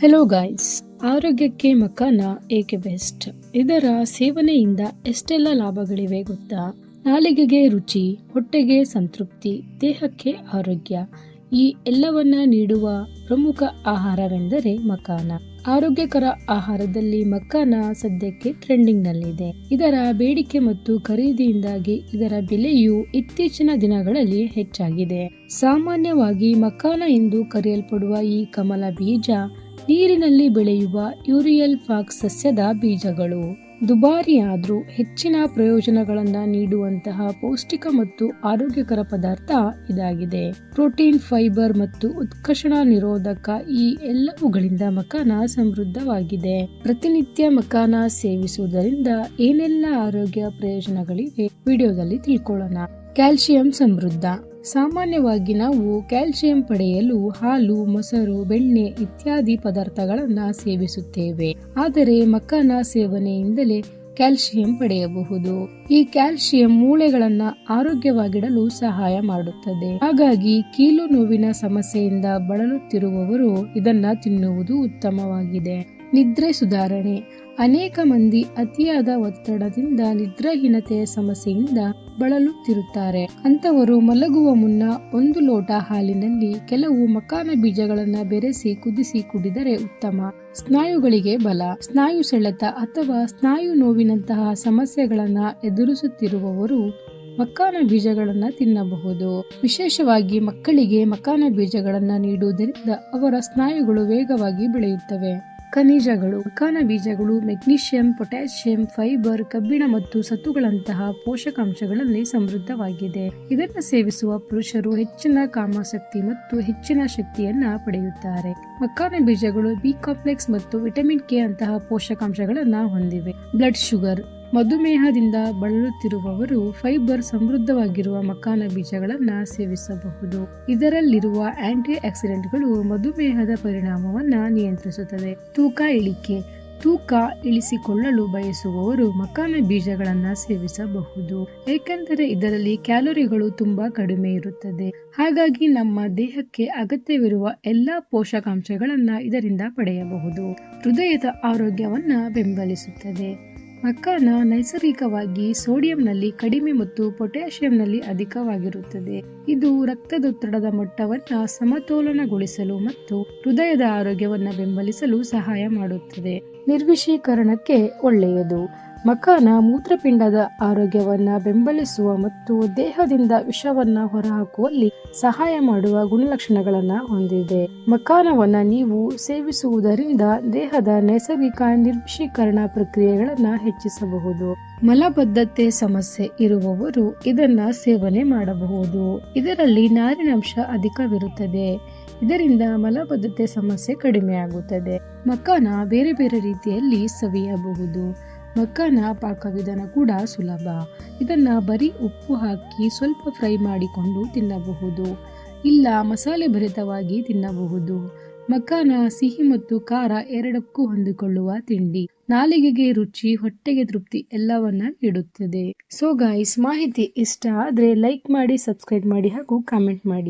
Hello guys ಆರೋಗ್ಯಕ್ಕೆ ಮಕಾನ ಏಕೆ best ಇದರ ಸೇವನೆಯಿಂದ ಎಷ್ಟೆಲ್ಲ ಲಾಭಗಳಿವೆ ಗೊತ್ತಾ? ನಾಲಿಗೆಗೆ ರುಚಿ, ಹೊಟ್ಟೆಗೆ ಸಂತೃಪ್ತಿ, ದೇಹಕ್ಕೆ ಆರೋಗ್ಯ ಈ ಎಲ್ಲವನ್ನ ನೀಡುವ ಪ್ರಮುಖ ಆಹಾರವೆಂದರೆ ಮಕಾನ. ಆರೋಗ್ಯಕರ ಆಹಾರದಲ್ಲಿ ಮಕ್ಕಾನ ಸದ್ಯಕ್ಕೆ ಟ್ರೆಂಡಿಂಗ್ ನಲ್ಲಿದೆ ಇದರ ಬೇಡಿಕೆ ಮತ್ತು ಖರೀದಿಯಿಂದಾಗಿ ಇದರ ಬೆಲೆಯು ಇತ್ತೀಚಿನ ದಿನಗಳಲ್ಲಿ ಹೆಚ್ಚಾಗಿದೆ. ಸಾಮಾನ್ಯವಾಗಿ ಮಕಾನ ಎಂದು ಕರೆಯಲ್ಪಡುವ ಈ ಕಮಲ ಬೀಜ ನೀರಿನಲ್ಲಿ ಬೆಳೆಯುವ ಯೂರಿಯಲ್ ಫಾಕ್ಸ್ ಸಸ್ಯದ ಬೀಜಗಳು. ದುಬಾರಿಯಾದರೂ ಹೆಚ್ಚಿನ ಪ್ರಯೋಜನಗಳನ್ನು ನೀಡುವಂತಹ ಪೌಷ್ಟಿಕ ಮತ್ತು ಆರೋಗ್ಯಕರ ಪದಾರ್ಥ ಇದಾಗಿದೆ. ಪ್ರೋಟೀನ್, ಫೈಬರ್ ಮತ್ತು ಉತ್ಕರ್ಷಣ ನಿರೋಧಕ ಈ ಎಲ್ಲವುಗಳಿಂದ ಮಕಾನ ಸಮೃದ್ಧವಾಗಿದೆ. ಪ್ರತಿನಿತ್ಯ ಮಕಾನ ಸೇವಿಸುವುದರಿಂದ ಏನೆಲ್ಲ ಆರೋಗ್ಯ ಪ್ರಯೋಜನಗಳಿವೆ, ವಿಡಿಯೋದಲ್ಲಿ ತಿಳ್ಕೊಳ್ಳೋಣ. ಕ್ಯಾಲ್ಸಿಯಂ ಸಮೃದ್ಧ. ಸಾಮಾನ್ಯವಾಗಿ ನಾವು ಕ್ಯಾಲ್ಸಿಯಂ ಪಡೆಯಲು ಹಾಲು, ಮೊಸರು, ಬೆಣ್ಣೆ ಇತ್ಯಾದಿ ಪದಾರ್ಥಗಳನ್ನು ಸೇವಿಸುತ್ತೇವೆ. ಆದರೆ ಮಕ್ಕನ ಸೇವನೆಯಿಂದಲೇ ಕ್ಯಾಲ್ಸಿಯಂ ಪಡೆಯಬಹುದು. ಈ ಕ್ಯಾಲ್ಸಿಯಂ ಮೂಳೆಗಳನ್ನ ಆರೋಗ್ಯವಾಗಿಡಲು ಸಹಾಯ ಮಾಡುತ್ತದೆ. ಹಾಗಾಗಿ ಕೀಲು ನೋವಿನ ಸಮಸ್ಯೆಯಿಂದ ಬಳಲುತ್ತಿರುವವರು ಇದನ್ನ ತಿನ್ನುವುದು ಉತ್ತಮವಾಗಿದೆ. ನಿದ್ರೆ ಸುಧಾರಣೆ. ಅನೇಕ ಮಂದಿ ಅತಿಯಾದ ಒತ್ತಡದಿಂದ ನಿದ್ರಾಹೀನತೆಯ ಸಮಸ್ಯೆಯಿಂದ ಬಳಲುತ್ತಿರುತ್ತಾರೆ. ಅಂತವರು ಮಲಗುವ ಮುನ್ನ ಒಂದು ಲೋಟ ಹಾಲಿನಲ್ಲಿ ಕೆಲವು ಮಕಾನ ಬೀಜಗಳನ್ನು ಬೆರೆಸಿ ಕುದಿಸಿ ಕುಡಿದರೆ ಉತ್ತಮ. ಸ್ನಾಯುಗಳಿಗೆ ಬಲ. ಸ್ನಾಯು ಸೆಳೆತ ಅಥವಾ ಸ್ನಾಯು ನೋವಿನಂತಹ ಸಮಸ್ಯೆಗಳನ್ನ ಎದುರಿಸುತ್ತಿರುವವರು ಮಕ್ಕಾನ ಬೀಜಗಳನ್ನು ತಿನ್ನಬಹುದು. ವಿಶೇಷವಾಗಿ ಮಕ್ಕಳಿಗೆ ಮಕಾನ ಬೀಜಗಳನ್ನ ನೀಡುವುದರಿಂದ ಅವರ ಸ್ನಾಯುಗಳು ವೇಗವಾಗಿ ಬೆಳೆಯುತ್ತವೆ. ಖನಿಜಗಳು ಮಕ್ಕಾನ ಬೀಜಗಳು, ಮೆಗ್ನೀಷಿಯಂ, ಪೊಟ್ಯಾಷಿಯಂ, ಫೈಬರ್, ಕಬ್ಬಿಣ ಮತ್ತು ಸತ್ತುಗಳಂತಹ ಪೋಷಕಾಂಶಗಳಲ್ಲಿ ಸಮೃದ್ಧವಾಗಿದೆ. ಇದನ್ನು ಸೇವಿಸುವ ಪುರುಷರು ಹೆಚ್ಚಿನ ಕಾಮಾಸಕ್ತಿ ಮತ್ತು ಹೆಚ್ಚಿನ ಶಕ್ತಿಯನ್ನ ಪಡೆಯುತ್ತಾರೆ. ಮಕ್ಕಾನ ಬೀಜಗಳು ಬಿ ಕಾಂಪ್ಲೆಕ್ಸ್ ಮತ್ತು ವಿಟಮಿನ್ ಕೆ ಅಂತಹ ಪೋಷಕಾಂಶಗಳನ್ನ ಹೊಂದಿವೆ. ಬ್ಲಡ್ ಶುಗರ್ ಮಧುಮೇಹದಿಂದ ಬಳಲುತ್ತಿರುವವರು ಫೈಬರ್ ಸಮೃದ್ಧವಾಗಿರುವ ಮಕಾನ ಬೀಜಗಳನ್ನು ಸೇವಿಸಬಹುದು. ಇದರಲ್ಲಿರುವ ಆಂಟಿ ಆಕ್ಸಿಡೆಂಟ್ಗಳು ಮಧುಮೇಹದ ಪರಿಣಾಮವನ್ನು ನಿಯಂತ್ರಿಸುತ್ತದೆ ತೂಕ ಇಳಿಕೆ, ತೂಕ ಇಳಿಸಿಕೊಳ್ಳಲು ಬಯಸುವವರು ಮಕಾನ ಬೀಜಗಳನ್ನು ಸೇವಿಸಬಹುದು. ಏಕೆಂದರೆ ಇದರಲ್ಲಿ ಕ್ಯಾಲೋರಿಗಳು ತುಂಬಾ ಕಡಿಮೆ ಇರುತ್ತದೆ. ಹಾಗಾಗಿ ನಮ್ಮ ದೇಹಕ್ಕೆ ಅಗತ್ಯವಿರುವ ಎಲ್ಲಾ ಪೋಷಕಾಂಶಗಳನ್ನ ಇದರಿಂದ ಪಡೆಯಬಹುದು. ಹೃದಯದ ಆರೋಗ್ಯವನ್ನ ಬೆಂಬಲಿಸುತ್ತದೆ. ಮಕಾನ ನೈಸರ್ಗಿಕವಾಗಿ ಸೋಡಿಯಂನಲ್ಲಿ ಕಡಿಮೆ ಮತ್ತು ಪೊಟ್ಯಾಸಿಯಂನಲ್ಲಿ ಅಧಿಕವಾಗಿರುತ್ತದೆ. ಇದು ರಕ್ತದೊತ್ತಡದ ಮಟ್ಟವನ್ನ ಸಮತೋಲನಗೊಳಿಸಲು ಮತ್ತು ಹೃದಯದ ಆರೋಗ್ಯವನ್ನು ಬೆಂಬಲಿಸಲು ಸಹಾಯ ಮಾಡುತ್ತದೆ. ನಿರ್ವಿಷೀಕರಣಕ್ಕೆ ಒಳ್ಳೆಯದು. ಮಕಾನ ಮೂತ್ರಪಿಂಡದ ಆರೋಗ್ಯವನ್ನ ಬೆಂಬಲಿಸುವ ಮತ್ತು ದೇಹದಿಂದ ವಿಷವನ್ನ ಹೊರಹಾಕುವಲ್ಲಿ ಸಹಾಯ ಮಾಡುವ ಗುಣಲಕ್ಷಣಗಳನ್ನ ಹೊಂದಿದೆ. ಮಕಾನವನ್ನ ನೀವು ಸೇವಿಸುವುದರಿಂದ ದೇಹದ ನೈಸರ್ಗಿಕ ನಿರ್ವಿಷೀಕರಣ ಪ್ರಕ್ರಿಯೆಗಳನ್ನ ಹೆಚ್ಚಿಸಬಹುದು. ಮಲಬದ್ಧತೆ ಸಮಸ್ಯೆ ಇರುವವರು ಇದನ್ನ ಸೇವನೆ ಮಾಡಬಹುದು. ಇದರಲ್ಲಿ ನಾರಿನಂಶ ಅಧಿಕವಿರುತ್ತದೆ. ಇದರಿಂದ ಮಲಬದ್ಧತೆ ಸಮಸ್ಯೆ ಕಡಿಮೆಯಾಗುತ್ತದೆ. ಮಕಾನ ಬೇರೆ ಬೇರೆ ರೀತಿಯಲ್ಲಿ ಸವಿಯಬಹುದು. ಮಕಾನ ಪಾಕವಿಧಾನ ಕೂಡ ಸುಲಭ. ಇದನ್ನ ಬರೀ ಉಪ್ಪು ಹಾಕಿ ಸ್ವಲ್ಪ ಫ್ರೈ ಮಾಡಿಕೊಂಡು ತಿನ್ನಬಹುದು. ಇಲ್ಲ, ಮಸಾಲೆ ಭರಿತವಾಗಿ ತಿನ್ನಬಹುದು. ಮಕ್ಕನ ಸಿಹಿ ಮತ್ತು ಖಾರ ಎರಡಕ್ಕೂ ಹೊಂದಿಕೊಳ್ಳುವ ತಿಂಡಿ. ನಾಲಿಗೆಗೆ ರುಚಿ, ಹೊಟ್ಟೆಗೆ ತೃಪ್ತಿ ಎಲ್ಲವನ್ನ ನೀಡುತ್ತದೆ. ಸೊ ಗಾಯ್ಸ್ ಮಾಹಿತಿ ಇಷ್ಟ ಆದ್ರೆ ಲೈಕ್ ಮಾಡಿ ಸಬ್ಸ್ಕ್ರೈಬ್ ಮಾಡಿ ಹಾಗೂ ಕಾಮೆಂಟ್ ಮಾಡಿ.